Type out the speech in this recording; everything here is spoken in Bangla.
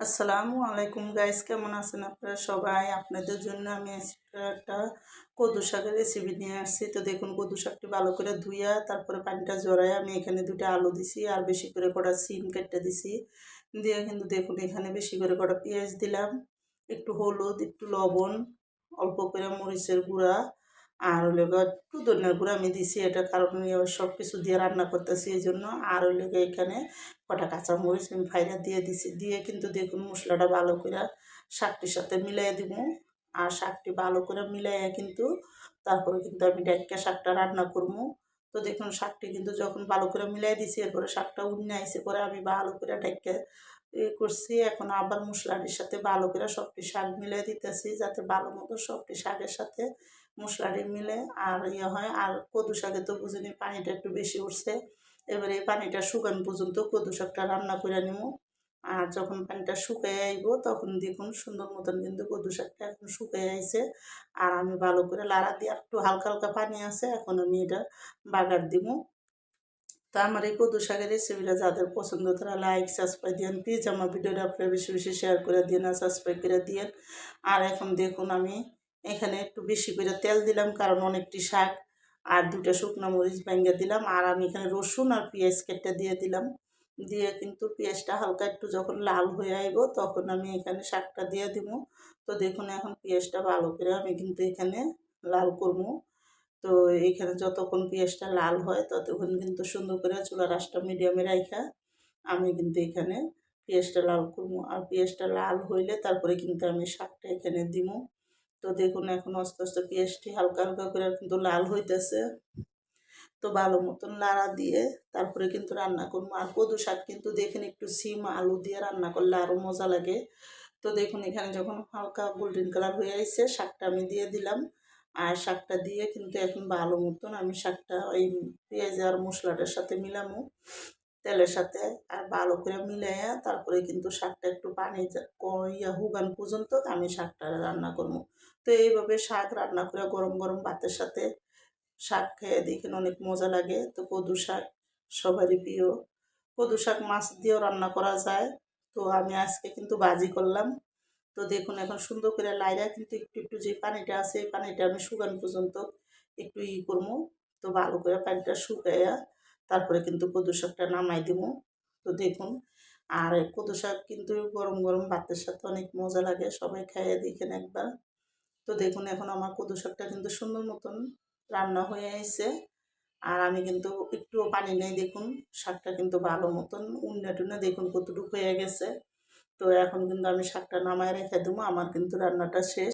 আসসালামু আলাইকুম গাইস কেমন আছেন আপনারা সবাই? আপনাদের জন্য আমি একটা কদু শাকের রেসিপি নিয়ে আসছি। তো দেখুন, কদু শাকটি ভালো করে ধুইয়া তারপরে পানিটা জড়াই আমি এখানে দুটো আলু দিছি আর বেশি করে কটা সিম কেটে দিছি। দিয়ে কিন্তু দেখুন, এখানে বেশি করে কটা পেঁয়াজ দিলাম, একটু হলুদ, একটু লবণ, অল্প করে মরিচের গুঁড়া আর হইলে একটু ধনিয়ার গুঁড়া আমি দিছি এটা কারণ সব কিছু দিয়ে রান্না করতেছি এই জন্য। আর হইলে এখানে কটা কাঁচামরিচ আমি ফাইরা দিয়ে দিছি, দিয়ে কিন্তু দেখুন মশলাটা ভালো করে শাকটির সাথে মিলাই দিব। আর শাকটি ভালো করে মিলাইয়া কিন্তু তারপরে কিন্তু আমি ডাইকা শাকটা রান্না করব। তো দেখুন শাকটি কিন্তু যখন ভালো করে মিলাই দিছি, এরপরে শাকটা উন্নে আইসে পরে আমি ভালো করে ডাইকা এ করছি। এখন আবার মশলাটির সাথে ভালো করে সবটি শাক মিলাই দিতেছি, যাতে ভালো মতো সবটি শাকের সাথে মশলাটি মিলে আর ইয়ে হয়। আর কদু শাকে তো বুঝিনি পানিটা একটু বেশি উঠছে, এবারে এই পানিটা শুকানো পর্যন্ত কদু শাকটা রান্না করে নিব আর যখন পানিটা শুকিয়ে আইব, তখন দেখুন সুন্দর মতন কিন্তু কদু শাকটা এখন শুকিয়ে আইছে। আর আমি ভালো করে লাড়া দিয়ে একটু হালকা হালকা পানি আছে, এখন আমি এটা বাগার দিব তো আমার এই কদু শাকের রেসিপিটা যাদের পছন্দ, তারা লাইক সাবস্ক্রাইব দিন প্লিজ আমার ভিডিওটা আপনারা বেশি বেশি শেয়ার করে দিন আর সাবস্ক্রাইব করে দিন আর এখন দেখুন আমি এখানে একটু বেশি করে তেল দিলাম, কারণ অনেকটি শাক আর দুটো শুকনো মরিচ ভেঙে দিলাম। আর আমি এখানে রসুন আর পেঁয়াজ কেটে দিয়ে দিলাম। দিয়ে কিন্তু পেঁয়াজটা হালকা একটু যখন লাল হয়ে আইব, তখন আমি এখানে শাকটা দিয়ে দিব। তো দেখুন, এখন পেঁয়াজটা ভালো করে আমি কিন্তু এখানে লাল করব। তো এখানে যতক্ষণ পেঁয়াজটা লাল হয়, ততক্ষণ কিন্তু সুন্দর করে চুলা রাসটা মিডিয়ামে রাখা আমি কিন্তু এখানে পেঁয়াজটা লাল করব। আর পেঁয়াজটা লাল হইলে তারপরে কিন্তু আমি শাকটা এখানে দিব। তো দেখুন, এখন আস্তে আস্তে পেঁয়াজটি হালকা হালকা করে কিন্তু লাল হইতেছে। তো ভালো মতন লাড়া দিয়ে তারপরে কিন্তু রান্না করব। আর কদু শাক কিন্তু দেখেন একটু সিম, আলু দিয়ে রান্না করলে আরও মজা লাগে। তো দেখুন, এখানে যখন হালকা গোল্ডেন কালার হয়ে আসছে শাকটা আমি দিয়ে দিলাম। আর শাকটা দিয়ে কিন্তু এখন ভালো মতন আমি শাকটা ওই পেঁয়াজ আর মশলাটার সাথে মিলামো। তেলের সাথে আর ভালো করে মিলাইয়া তারপরে কিন্তু শাকটা একটু পানি ইয়া হুগান পর্যন্ত আমি শাকটা রান্না করব। তো এইভাবে শাক রান্না করে গরম গরম ভাতের সাথে শাক খেয়ে দেখেন অনেক মজা লাগে। তো কদু শাক সবারই প্রিয়। কদু শাক মাছ দিয়েও রান্না করা যায়। তো আমি আজকে কিন্তু বাজি করলাম। তো দেখুন এখন সুন্দর করে লাইরা কিন্তু একটু একটু যে পানিটা আছে, এই পানিটা আমি শুকানো পর্যন্ত একটু ই করব। তো ভালো করে পানিটা শুকাইয়া তারপরে কিন্তু কদু শাকটা নামাই দিব। তো দেখুন, আর কদু শাক কিন্তু গরম গরম ভাতের সাথে অনেক মজা লাগে, সবাই খাইয়ে দেখেন একবার। তো দেখুন, এখন আমার কদু শাকটা কিন্তু সুন্দর মতন রান্না হয়ে আছে আর আমি কিন্তু একটুও পানি নেই, দেখুন, শাকটা কিন্তু ভালো মতন উন্নে টুনে দেখুন কতটুকু হয়ে গেছে। তো এখন কিন্তু আমি শাকটা নামায় রেখে দেবো, আমার কিন্তু রান্নাটা শেষ।